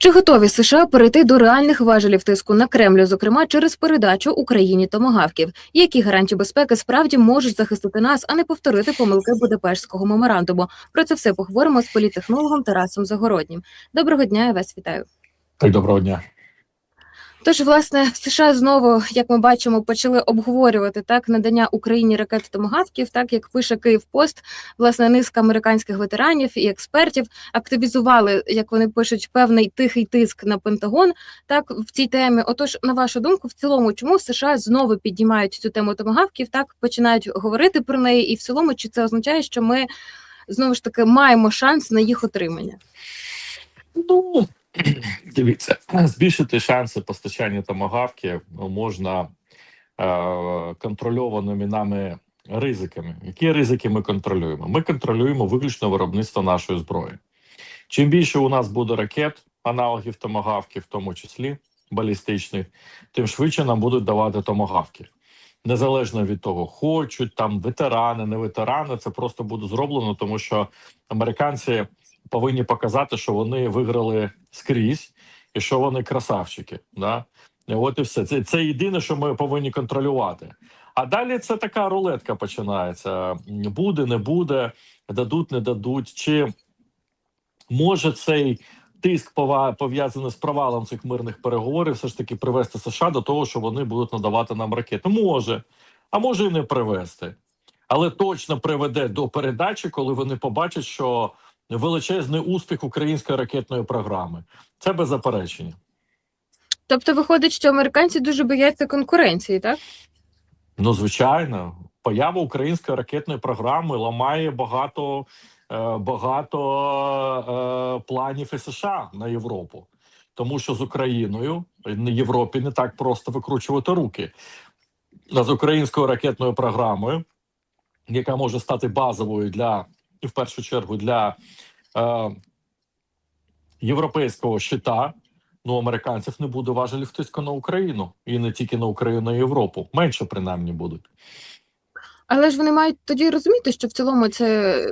Чи готові США перейти до реальних важелів тиску на Кремлю, зокрема через передачу Україні томагавків? Які гарантії безпеки справді можуть захистити нас, а не повторити помилки Будапештського меморандуму? Про це все поговоримо з політтехнологом Тарасом Загороднім. Доброго дня, я вас вітаю. Так, доброго дня. Тож, власне, в США знову, як ми бачимо, почали обговорювати так надання Україні ракет томагавків, так як пише Київпост, власне, низка американських ветеранів і експертів активізували, як вони пишуть, певний тихий тиск на Пентагон. Так в цій темі. Отож, на вашу думку, в цілому, чому в США знову піднімають цю тему томагавків, так починають говорити про неї, і в цілому, чи це означає, що ми знову ж таки маємо шанс на їх отримання? Ну дивіться, збільшити шанси постачання томагавки можна е, контрольованими нами ризиками. Які ризики ми контролюємо? Ми контролюємо виключно виробництво нашої зброї. Чим більше у нас буде ракет, аналогів томагавки, в тому числі балістичних, тим швидше нам будуть давати томагавки. Незалежно від того, хочуть там ветерани, не ветерани, це просто буде зроблено, тому що американці повинні показати, що вони виграли скрізь і що вони красавчики. Да? От і все. Це, це єдине, що ми повинні контролювати. А далі це така рулетка починається: буде, не буде, дадуть, не дадуть. Чи може цей тиск пов'язаний з провалом цих мирних переговорів, все ж таки привести США до того, що вони будуть надавати нам ракети? Може, а може і не привести. Але точно приведе до передачі, коли вони побачать, що величезний успіх української ракетної програми. Це без заперечення. Тобто, виходить, що американці дуже бояться конкуренції, так? Ну, звичайно, поява української ракетної програми ламає багато, е, багато е, планів і США на Європу, тому що з Україною на Європі не так просто викручувати руки. А з українською ракетною програмою, яка може стати базовою для і в першу чергу для е, європейського щита. Ну, американців не буде важелів тиску на Україну і не тільки на Україну, на Європу. Менше принаймні будуть. Але ж вони мають тоді розуміти, що в цілому це е,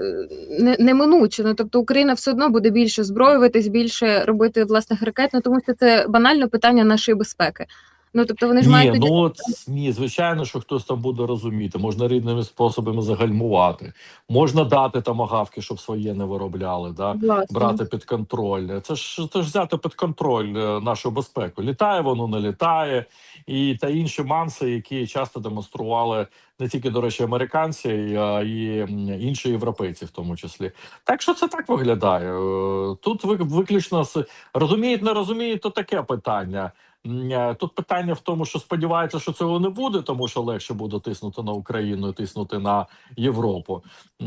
не, неминуче. Ну тобто Україна все одно буде більше зброюватись, більше робити власних ракет, ну тому що це банально питання нашої безпеки. Ну тобто вони ж Ні, мають тоді... ну от, ні, звичайно, що хтось там буде розуміти. Можна різними способами загальмувати. Можна дати тамагавки, щоб своє не виробляли. Да? власне. брати під контроль. Це ж це ж взяти під контроль е, нашу безпеку. Літає воно, не літає, і та інші манси, які часто демонстрували не тільки до речі, американці, а і інші європейці, в тому числі. Так що це так виглядає. Е, Тут ви- виключно розуміють, не розуміють, то таке питання. Е, Тут питання в тому, що сподіваються, що цього не буде, тому що легше буде тиснути на Україну, і тиснути на Європу.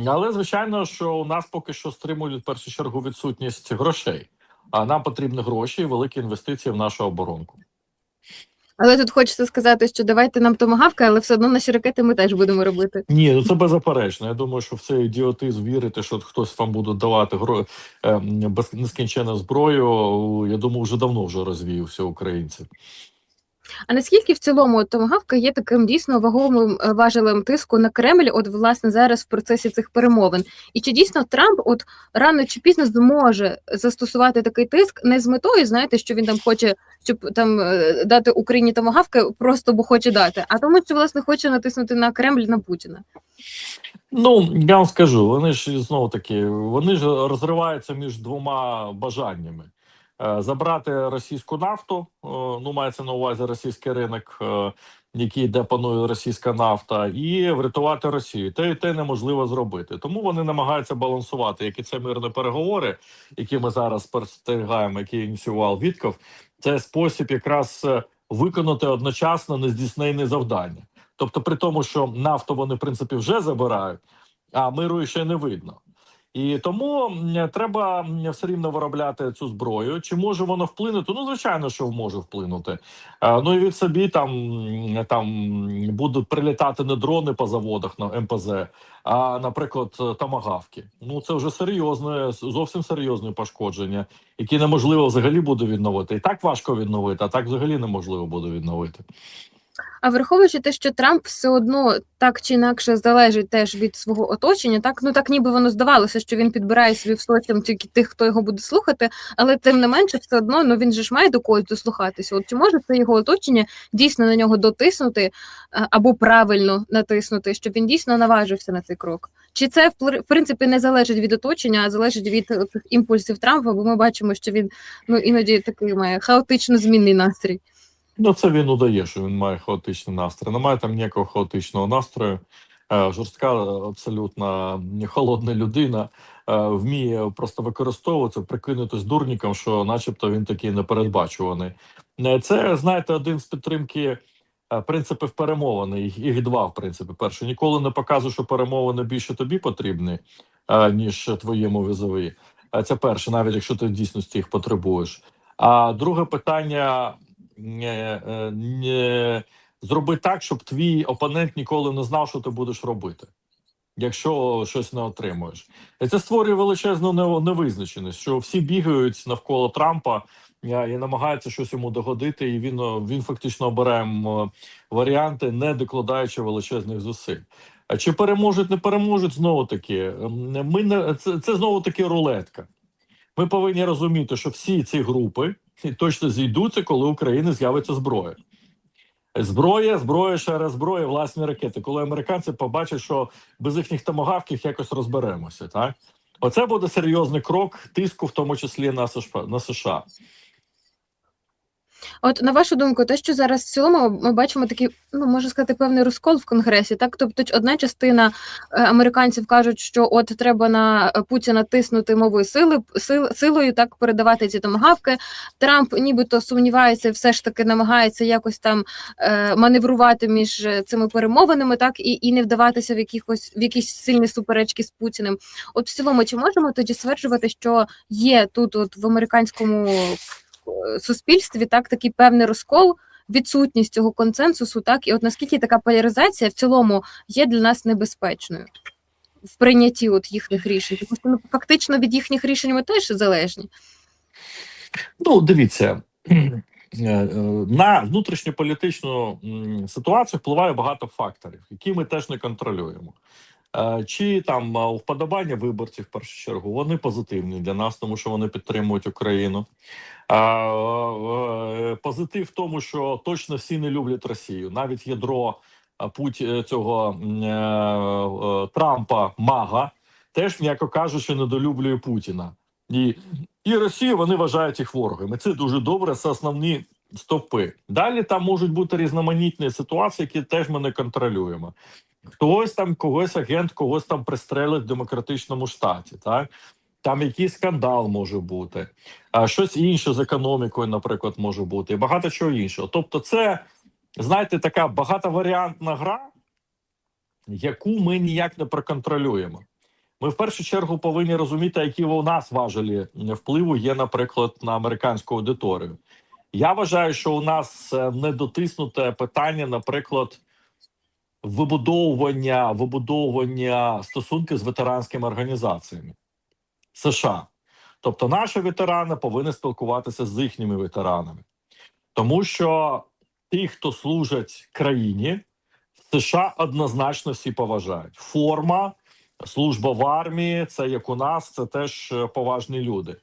Але звичайно, що у нас поки що стримують в першу чергу відсутність грошей. А нам потрібні гроші і великі інвестиції в нашу оборонку. Але тут хочеться сказати, що давайте нам томагавка, але все одно наші ракети ми теж будемо робити. Ні, ну це беззаперечно. Я думаю, що в цей ідіотизм вірити, що хтось вам буде давати гро... е, без нескінченну зброю. Я думаю, вже давно вже розвіявся українці. А наскільки в цілому томагавка є таким дійсно ваговим е, важелем тиску на Кремль, от власне зараз в процесі цих перемовин? І чи дійсно Трамп от рано чи пізно зможе застосувати такий тиск не з метою, знаєте, що він там хоче, щоб там е, дати Україні томагавки, просто бо хоче дати, а тому, що власне хоче натиснути на Кремль на Путіна? Ну я вам скажу, вони ж знову таки вони ж розриваються між двома бажаннями. Е, Забрати російську нафту, е, ну мається на увазі російський ринок, який де панує російська нафта, і врятувати Росію. Те і те неможливо зробити. Тому вони намагаються балансувати, як і це мирні переговори, які ми зараз спостерігаємо, які ініціював Вітков. Це спосіб якраз е, виконати одночасно нездійсненне завдання. Тобто, при тому, що нафту вони в принципі вже забирають, а миру ще не видно. І тому треба все рівно виробляти цю зброю. Чи може воно вплинути? Ну, звичайно, що може вплинути. Е, ну і від собі там, там будуть прилітати не дрони по заводах на МПЗ, а, наприклад, тамагавки. Ну це вже серйозне, зовсім серйозне пошкодження, які неможливо взагалі буде відновити. І так важко відновити, а так взагалі неможливо буде відновити. А враховуючи те, що Трамп все одно так чи інакше залежить теж від свого оточення, так ну так ніби воно здавалося, що він підбирає собі в соціум тільки тих, хто його буде слухати, але тим не менше, все одно ну він же ж має до когось дослухатися. От чи може це його оточення дійсно на нього дотиснути або правильно натиснути, щоб він дійсно наважився на цей крок? Чи це в принципі не залежить від оточення, а залежить від е, тих імпульсів Трампа? Бо ми бачимо, що він ну іноді такий має хаотично змінний настрій. Ну, це він удає, що він має хаотичний настрій. Немає там ніякого хаотичного настрою. Е, Жорстка, абсолютно холодна людина е, вміє просто використовуватися, прикинутись дурником, що, начебто, він такий непередбачуваний. Е, Це, знаєте, один з підтримки е, принципів перемовини. Їх, два, в принципі. Перше, ніколи не показуй, що перемовини більше тобі потрібні, е, ніж твоєму візові. Е, Це перше, навіть якщо ти в дійсності їх потребуєш. А друге питання е, зроби так, щоб твій опонент ніколи не знав, що ти будеш робити, якщо щось не отримуєш. І це створює величезну невизначеність, що всі бігають навколо Трампа е, і намагаються щось йому догодити, і він, е, він фактично обирає варіанти, не докладаючи величезних зусиль. А чи переможуть, не переможуть знову таки. Ми не це, це знову таки рулетка. Ми повинні розуміти, що всі ці групи точно зійдуться, коли в Україні з'явиться зброя. Зброя, зброя, ще раз зброя, власні ракети. Коли американці побачать, що без їхніх томагавків якось розберемося, так оце буде серйозний крок тиску, в тому числі на США. От на вашу думку, те, що зараз в цілому ми бачимо такий, ну можна сказати, певний розкол в конгресі. Так, тобто, одна частина е, американців кажуть, що от треба на е, Путіна тиснути мовою сили сил, силою, так передавати ці томагавки. Трамп, нібито сумнівається, все ж таки намагається якось там е, маневрувати між е, цими перемовинами, так і, і не вдаватися в якихось в якісь сильні суперечки з Путіним. От в цілому, чи можемо тоді стверджувати, що є тут, от в американському суспільстві так такий певний розкол, відсутність цього консенсусу, так і от наскільки така поляризація в цілому є для нас небезпечною в прийнятті от їхніх рішень, тому що ну, фактично від їхніх рішень ми теж залежні. Ну, дивіться, е, е, на внутрішньополітичну ситуацію впливає багато факторів, які ми теж не контролюємо. Е, Чи там е, вподобання виборців в першу чергу вони позитивні для нас, тому що вони підтримують Україну. Е, Позитив в тому, що точно всі не люблять Росію. Навіть ядро путь цього Трампа Мага теж, м'яко кажучи, недолюблює Путіна. І, і Росію вони вважають їх ворогами. Це дуже добре. Це основні стопи. Далі там можуть бути різноманітні ситуації, які теж ми не контролюємо. Хтось там когось агент, когось там пристрелить в демократичному штаті. Так там якийсь скандал може бути, а щось інше з економікою, наприклад, може бути, і багато чого іншого. Тобто, це знаєте, така багатоваріантна гра, яку ми ніяк не проконтролюємо. Ми в першу чергу повинні розуміти, які у нас важелі впливу є, наприклад, на американську аудиторію. Я вважаю, що у нас е, недотиснуте питання, наприклад, вибудовування вибудовування стосунків з ветеранськими організаціями США. Тобто, наші ветерани повинні спілкуватися з їхніми ветеранами, тому що ті, хто служать країні, в США однозначно всі поважають. Форма, служба в армії це як у нас, це теж е, поважні люди.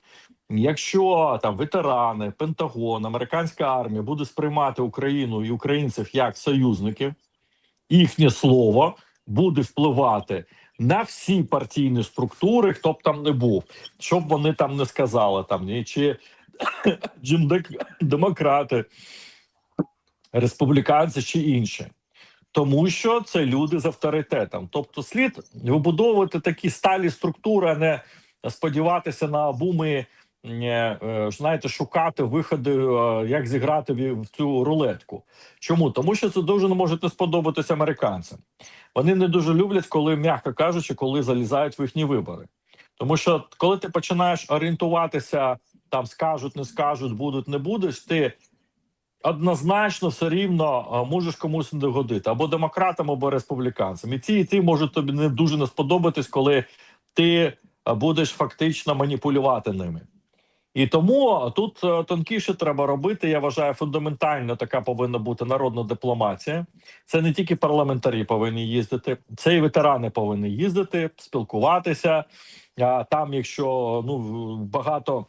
Якщо там ветерани, Пентагон, американська армія буде сприймати Україну і українців як союзників, їхнє слово буде впливати на всі партійні структури, хто б там не був, що б вони там не сказали, там ні чи демократи, республіканці чи інші. Тому що це люди з авторитетом. Тобто, слід вибудовувати такі сталі структури, а не сподіватися на буми, знаєте, шукати виходи, е, як зіграти в цю рулетку. Чому? Тому що це дуже не може не сподобатися американцям. Вони не дуже люблять, коли, м'яко кажучи, коли залізають в їхні вибори. Тому що коли ти починаєш орієнтуватися, там скажуть, не скажуть, будуть, не будеш, ти однозначно все рівно можеш комусь не догодити або демократам, або республіканцям. І ці і ці можуть тобі не дуже не сподобатись, коли ти будеш фактично маніпулювати ними. І тому тут е, тонкіше треба робити. Я вважаю, фундаментально така повинна бути народна дипломатія. Це не тільки парламентарі повинні їздити, це і ветерани повинні їздити, спілкуватися. А там, якщо ну багато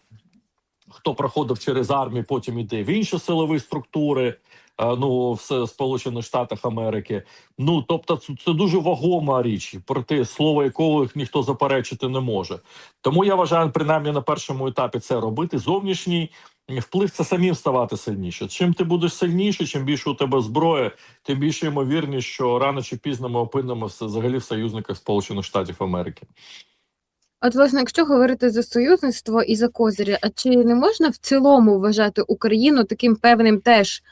хто проходив через армію, потім іде в інші силові структури. Е, Ну, в Сполучених Штатах Америки, ну тобто, це, це дуже вагома річ, проти слова якого ніхто заперечити не може. Тому я вважаю, принаймні на першому етапі це робити. Зовнішній вплив це самим ставати сильніше. Чим ти будеш сильніше, чим більше у тебе зброї, тим більше ймовірність, що рано чи пізно ми опинимося взагалі в союзниках Сполучених Штатів Америки. От, власне, якщо говорити за союзництво і за козирі, а чи не можна в цілому вважати Україну таким певним теж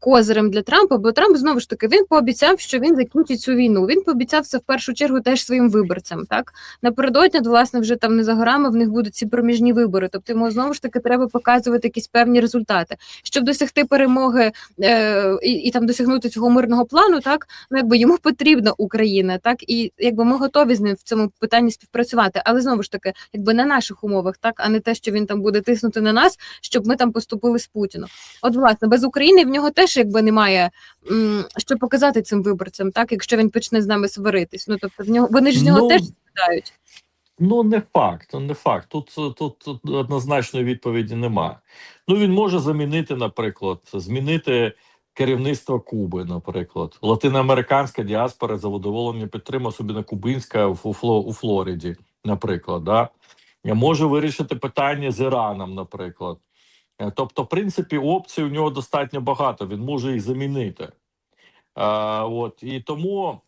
козирем для Трампа? Бо Трамп знову ж таки він пообіцяв, що він закінчить цю війну. Він пообіцяв це в першу чергу теж своїм виборцям. Так напередодні, власне, вже там не за горами в них будуть ці проміжні вибори. Тобто йому знову ж таки треба показувати якісь певні результати, щоб досягти перемоги е, і, і там досягнути цього мирного плану. Так ну якби йому потрібна Україна, так і якби ми готові з ним в цьому питанні співпрацювати, але знову ж таки, якби на наших умовах, так а не те, що він там буде тиснути на нас, щоб ми там поступили з Путіном. От власне без України в нього теж якби немає що показати цим виборцям, так якщо він почне з нами сваритись. Ну тобто в нього вони ж з нього Ну, теж страждають. Ну, не факт, не факт. Тут, тут, тут однозначної відповіді немає. Ну, він може замінити, наприклад, змінити керівництво Куби, наприклад. Латиноамериканська діаспора задоволення підтримує собі на кубинська у, Фло- у Флориді, наприклад. Да? Може вирішити питання з Іраном, наприклад. Е, Тобто, в принципі, опцій у нього достатньо багато, він може їх замінити. А, от, і тому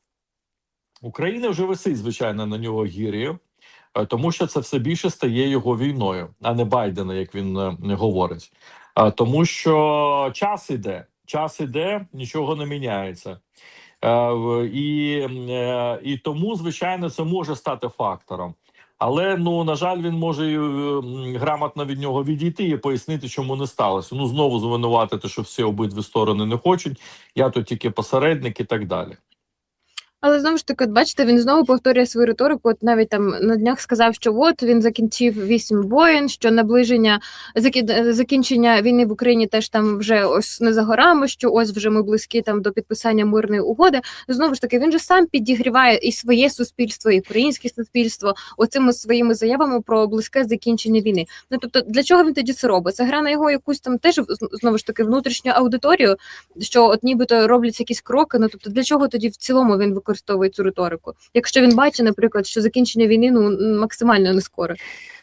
Україна вже висить, звичайно, на нього гір'ю. Е, тому що це все більше стає його війною, а не Байдена, як він е, говорить. А тому, що час іде, час іде, нічого не міняється. Е, І, е, і тому, звичайно, це може стати фактором. Але ну на жаль, він може е, грамотно від нього відійти і пояснити, чому не сталося. Ну знову звинуватити, що всі обидві сторони не хочуть. Я тут тільки посередник і так далі. Але знову ж таки, бачите, він знову повторює свою риторику. От навіть там на днях сказав, що от він закінчив вісім воєн, що наближення закі- закінчення війни в Україні теж там вже ось не за горами, що ось вже ми близькі там до підписання мирної угоди. Знову ж таки, він же сам підігріває і своє суспільство, і українське суспільство оцими своїми заявами про близьке закінчення війни. Ну тобто, для чого він тоді це робить? Це гра на його якусь там теж знову ж таки внутрішню аудиторію, що от нібито робляться якісь кроки. Ну тобто, для чого тоді в цілому він використовує цю риторику? Якщо він бачить, наприклад, що закінчення війни ну максимально не скоро.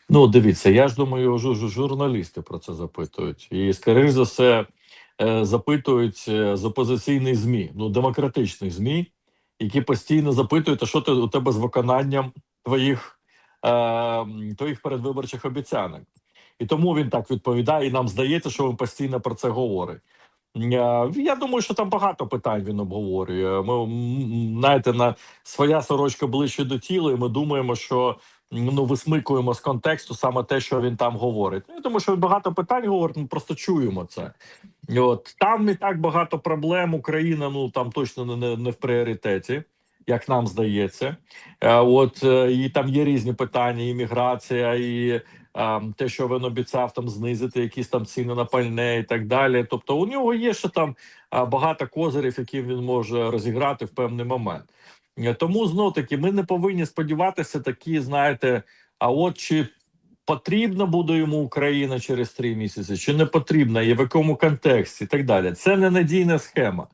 Ну, дивіться, я ж думаю, жу- жу- журналісти про це запитують. І, скоріш за все, е, запитують е, з опозиційних ЗМІ, ну, демократичних ЗМІ, які постійно запитують, а що ти у тебе з виконанням твоїх, е, твоїх передвиборчих обіцянок. І тому він так відповідає, і нам здається, що він постійно про це говорить. Е, Я думаю, що там багато питань він обговорює. Ми знаєте, на своя сорочка ближче до тіла, і ми думаємо, що ну висмикуємо з контексту саме те, що він там говорить. Ну, Я думаю, що багато питань говорить, ми просто чуємо це. От там не так багато проблем. Україна ну там точно не, не, не в пріоритеті, як нам здається. Е, От е, і там є різні питання: і міграція, і е, те, що він обіцяв там знизити якісь там ціни на пальне і так далі. Тобто, у нього є ще там багато козирів, які він може розіграти в певний момент. Е, Тому знов таки ми не повинні сподіватися такі, знаєте, а от чи потрібна буде йому Україна через три місяці, чи не потрібна, і в якому контексті, і так далі. Це ненадійна схема.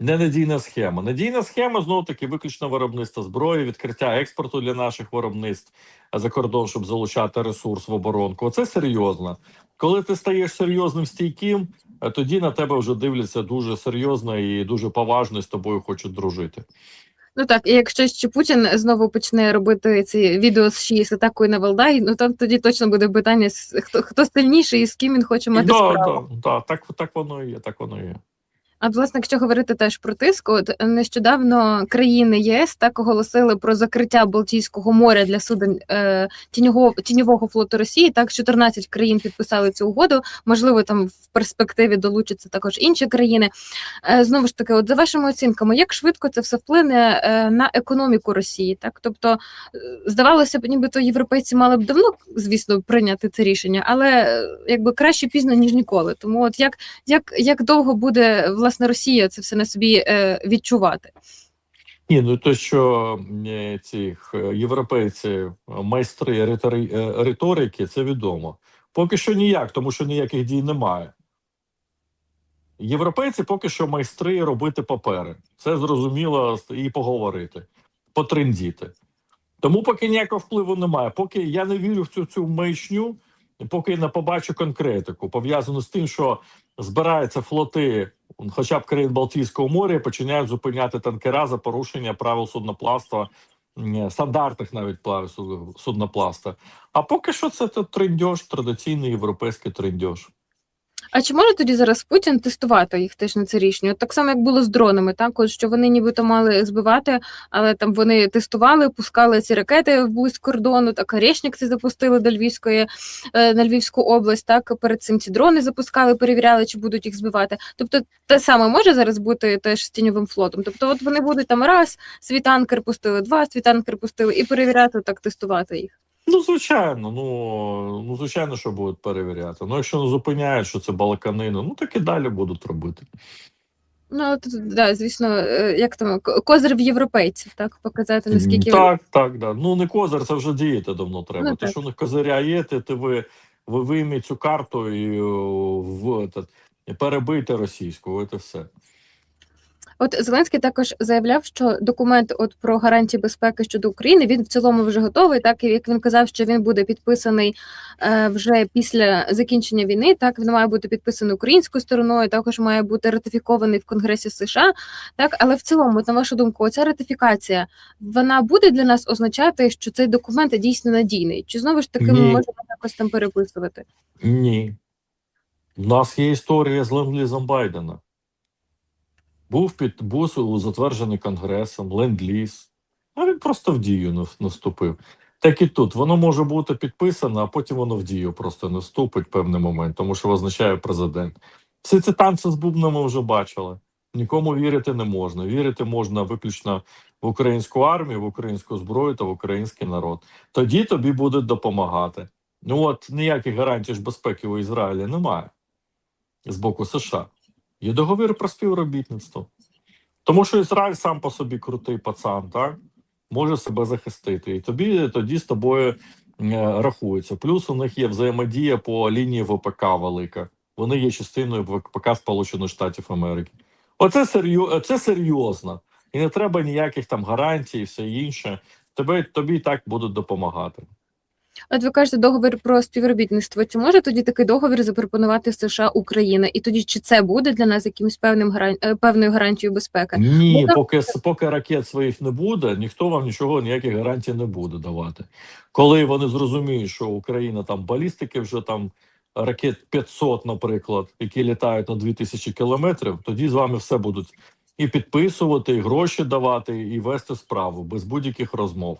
Ненадійна схема. Надійна схема знов таки виключно виробництво зброї, відкриття експорту для наших виробництв за кордон, щоб залучати ресурс в оборонку. Оце серйозно. Коли ти стаєш серйозним стійким, е, тоді на тебе вже дивляться дуже серйозно і дуже поважно і з тобою хочуть дружити. Ну так, і якщо ще Путін знову почне робити ці відео з з атакою на Валдай, ну то тоді точно буде питання хто хто сильніший і з ким він хоче мати Да, справу. да, да, так, так воно і є, так воно і є. А власне, якщо говорити теж про тиск, от нещодавно країни єС так оголосили про закриття Балтійського моря для суден е, тіньового, тіньового флоту Росії. Так, 14 країн підписали цю угоду. Можливо, там в перспективі долучаться також інші країни. Е, знову ж таки, от за вашими оцінками, як швидко це все вплине е, на економіку Росії? Так, тобто, е, здавалося б, нібито європейці мали б давно, звісно, прийняти це рішення, але е, якби краще пізно ніж ніколи. Тому, от як, як, як довго буде власне Росія це все на собі е, відчувати? Ні, ну то що е, ці е, європейці, майстри риторики, це відомо. Поки що ніяк, тому що ніяких дій немає. Європейці поки що майстри робити папери. Це зрозуміло і поговорити, потрендіти. Тому поки ніякого впливу немає. Поки я не вірю в цю цю маячню, поки не побачу конкретику, пов'язану з тим, що збираються флоти, хоча б країн Балтійського моря, починають зупиняти танкера за порушення правил судноплавства, м, стандартних навіть правил суд- судноплавства. А поки що це то трендьош, традиційний європейський трендьош. А чи може тоді зараз Путін тестувати їх теж на це? От так само, як було з дронами, так от що вони нібито мали збивати, але там вони тестували, пускали ці ракети вблизь кордону. Так це запустили до Львівської е, на Львівську область. Так перед цим ці дрони запускали, перевіряли, чи будуть їх збивати. Тобто, те саме може зараз бути теж з тіньовим флотом. Тобто, от вони будуть там раз свій танкер пустили, два свій танкер пустили і перевіряти так, тестувати їх. Ну, звичайно, ну, ну звичайно, що будуть перевіряти. Ну, якщо не зупиняють, що це балаканина, ну так і далі будуть робити. Ну от да, звісно, е, як там козир в європейців, так показати наскільки Так, так, да. Ну не козир, це вже діяти давно треба. Ну, Те, що у них козиря є, ти, ти ви, ви вийміть цю карту і в і перебийте російську, і все. От Зеленський також заявляв, що документ от про гарантії безпеки щодо України він в цілому вже готовий. Так і як він казав, що він буде підписаний е, вже після закінчення війни. Так він має бути підписаний українською стороною. Також має бути ратифікований в Конгресі США. Так, але в цілому, на вашу думку, оця ратифікація вона буде для нас означати, що цей документ дійсно надійний? Чи знову ж таки ми можемо якось там переписувати? Ні. У нас є історія з ленд-лізом Байдена. Був під був затверджений Конгресом, ленд-ліз, а він просто в дію не в- Так і тут воно може бути підписано, а потім воно в дію просто не вступить в певний момент, тому що визначає президент. Всі ці танці з бубнами вже бачили. Нікому вірити не можна. Вірити можна виключно в українську армію, в українську зброю та в український народ. Тоді тобі будуть допомагати. Ну от ніяких гарантій ж безпеки у Ізраїлі немає з боку США. Є договір про співробітництво. Тому що Ізраїль сам по собі крутий пацан, так? Може себе захистити. І тобі тоді з тобою е, рахується. Плюс у них є взаємодія по лінії ВПК велика. Вони є частиною ВПК Сполучених Штатів Америки. Оце серйо... це серйозно. І не треба ніяких там гарантій і все інше. Тебе, тобі і так будуть допомагати. От ви кажете договір про співробітництво. Чи може тоді такий договір запропонувати США Україна? І тоді чи це буде для нас якимось певним гаран... е, певною гарантією безпеки? Ні, Ну, поки поки ракет своїх не буде, ніхто вам нічого, ніяких гарантій не буде давати. Коли вони зрозуміють, що Україна там балістики вже там ракет 500, наприклад, які літають на 2000 кілометрів, тоді з вами все будуть і підписувати, і гроші давати, і вести справу без будь-яких розмов.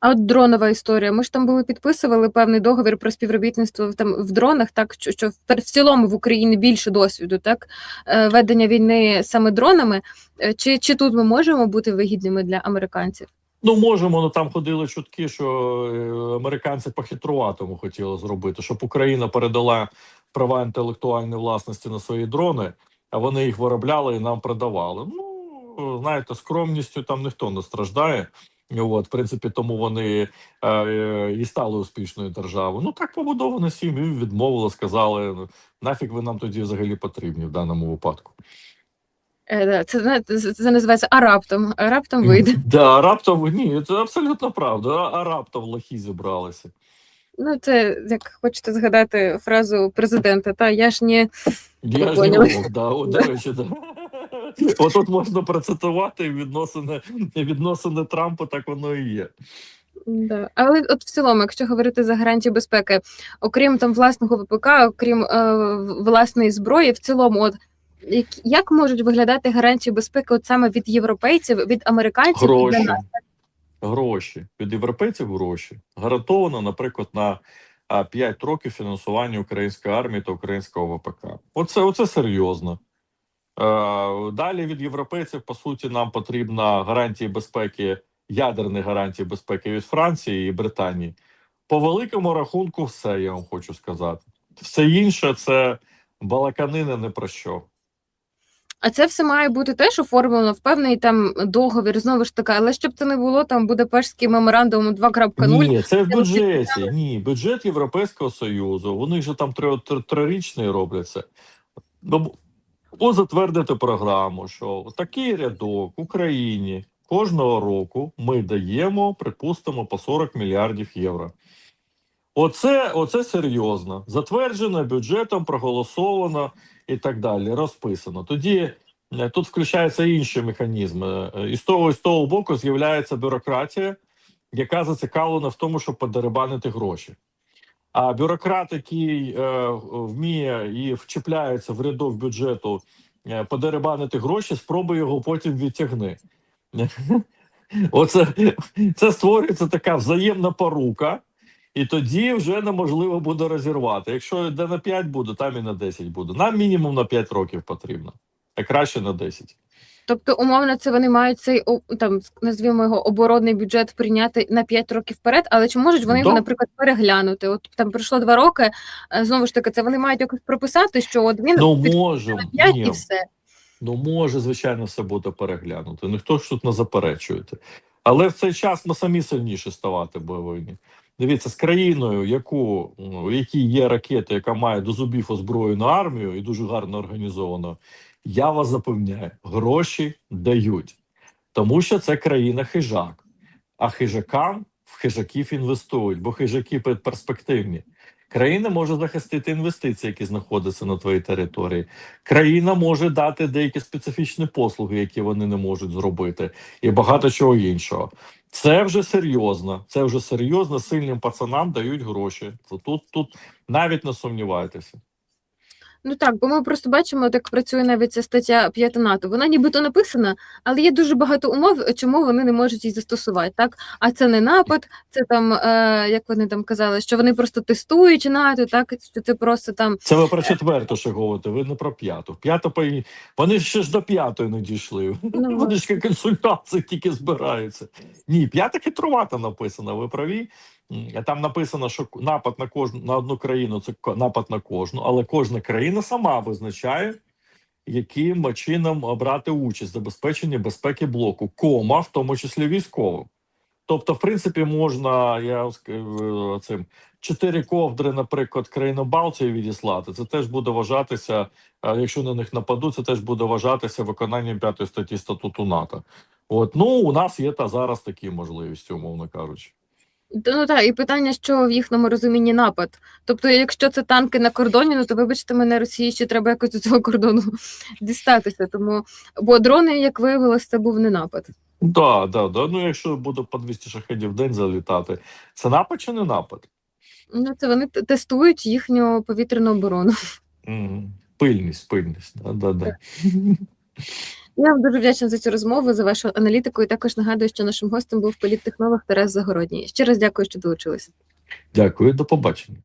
А от дронова історія. Ми ж там були підписували певний договір про співробітництво в- там в дронах, так що, що в, цілому в Україні більше досвіду, так е, ведення війни саме дронами. Е, Чи, чи тут ми можемо бути вигідними для американців? Ну, можемо, ну там ходили чутки, що е, американці по-хитруватому хотіли зробити, щоб Україна передала права інтелектуальної власності на свої дрони, а вони їх виробляли і нам продавали. Ну, знаєте, скромністю там ніхто не страждає. От, в принципі, тому вони е, е, і стали успішною державою. Ну так побудовано сім'ї, відмовили, сказали, ну, нафіг ви нам тоді взагалі потрібні в даному випадку. Е, Це, це, це називається а раптом. А раптом вийде. Да, раптом ні, це абсолютно правда. А, раптом лохи зібралися. Ну, це як хочете згадати фразу президента, та я ж не Я ж не поняли. да, до речі, да. Отут можна процитувати відносини, відносини Трампа, так воно і є. Да. Але от в цілому, якщо говорити за гарантії безпеки, окрім там власного ВПК, окрім е, власної зброї, в цілому, от Як- Як можуть виглядати гарантії безпеки от саме від європейців, від американців і для Гроші. нас? Гроші. Від європейців гроші. Гарантовано, наприклад, на 5 років фінансування української армії та українського ВПК. Оце, оце серйозно. Е, Далі від європейців, по суті, нам потрібна гарантії безпеки, ядерні гарантії безпеки від Франції і Британії. По великому рахунку, все я вам хочу сказати. Все інше це балаканина не про що. А це все має бути теж оформлено в певний там договір, знову ж таки, але щоб це не було там Будапештський меморандум 2.0. Ні, це в бюджеті. Ні, бюджет Європейського Союзу. Вони ж там три- три- трирічний робляться. Ну, О, затвердити програму, що такий рядок Україні кожного року ми даємо, припустимо, по 40 мільярдів євро. Оце, оце серйозно. Затверджено бюджетом, проголосовано і так далі. Розписано. Тоді е, тут включаються інші механізми. Е, І з того, і з того боку з'являється бюрократія, яка зацікавлена в тому, щоб подерибанити гроші. А бюрократ, який е, вміє і вчіпляється в рядок бюджету е, подерибанити гроші, спробує його потім відтягни. Оце це створюється така взаємна порука, і тоді вже неможливо буде розірвати. Якщо де на 5 буде, там і на 10 буде. Нам мінімум на 5 років потрібно, а краще на 10. Тобто, умовно, це вони мають цей там назвімо його оборонний бюджет прийняти на 5 років вперед, але чи можуть вони його, наприклад, переглянути? От там пройшло 2 роки. е, Знову ж таки, це вони мають якось прописати, що от він Ну може, 5 ні, і все. Ну, може, звичайно, все буде переглянуто. Ніхто ж тут не заперечуєте. Але в цей час ми самі сильніше ставати повинні. Дивіться, з країною, яку, ну, в якій є ракета, яка має до зубів озброєну армію і дуже гарно організовано, я вас запевняю, гроші дають. Тому що це країна хижак. А хижакам в хижаків інвестують, бо хижаки перспективні. Країна може захистити інвестиції, які знаходяться на твоїй території. Країна може дати деякі специфічні послуги, які вони не можуть зробити, і багато чого іншого. Це вже серйозно. Це вже серйозно. Сильним пацанам дають гроші. Тут, тут навіть не сумнівайтеся. Ну так, бо ми просто бачимо, як працює навіть ця стаття 5 НАТО. Вона нібито написана, але є дуже багато умов, чому вони не можуть її застосувати. Так, а це не напад, це там, е, як вони там казали, що вони просто тестують НАТО, так що це просто там Це ви про четверту ще говорите, ви не про п'яту. П'ята по вони ще ж до п'ятої не дійшли. Ну, Вони ж консультації тільки збираються. Ні, п'ята хитрувата написана. Ви праві. Там написано, що напад на кожну на одну країну це напад на кожну, але кожна країна сама визначає, яким чином брати участь в забезпеченні безпеки блоку, кома, в тому числі військовим. Тобто, в принципі, можна я е, цим чотири ковдри, наприклад, країнобалців відіслати. Це теж буде вважатися, е, якщо на них нападуть, це теж буде вважатися виконанням п'ятої статті статуту НАТО. От ну у нас є та зараз такі можливості, умовно кажучи. Ну так, і питання, що в їхньому розумінні напад. Тобто, якщо це танки на кордоні, ну то вибачте мене, Росії ще треба якось до цього кордону дістатися. Тому бо дрони, як виявилось, це був не напад. Да, да, да. Ну якщо буде по 200 шахедів в день залітати, це напад чи не напад? Ну це вони тестують їхню повітряну оборону. Пильність, пильність. Да, да, да. Я вам дуже вдячна за цю розмову, за вашу аналітику. І також нагадую, що нашим гостем був політтехнолог Тарас Загородній. Ще раз дякую, що долучилися. Дякую, до побачення.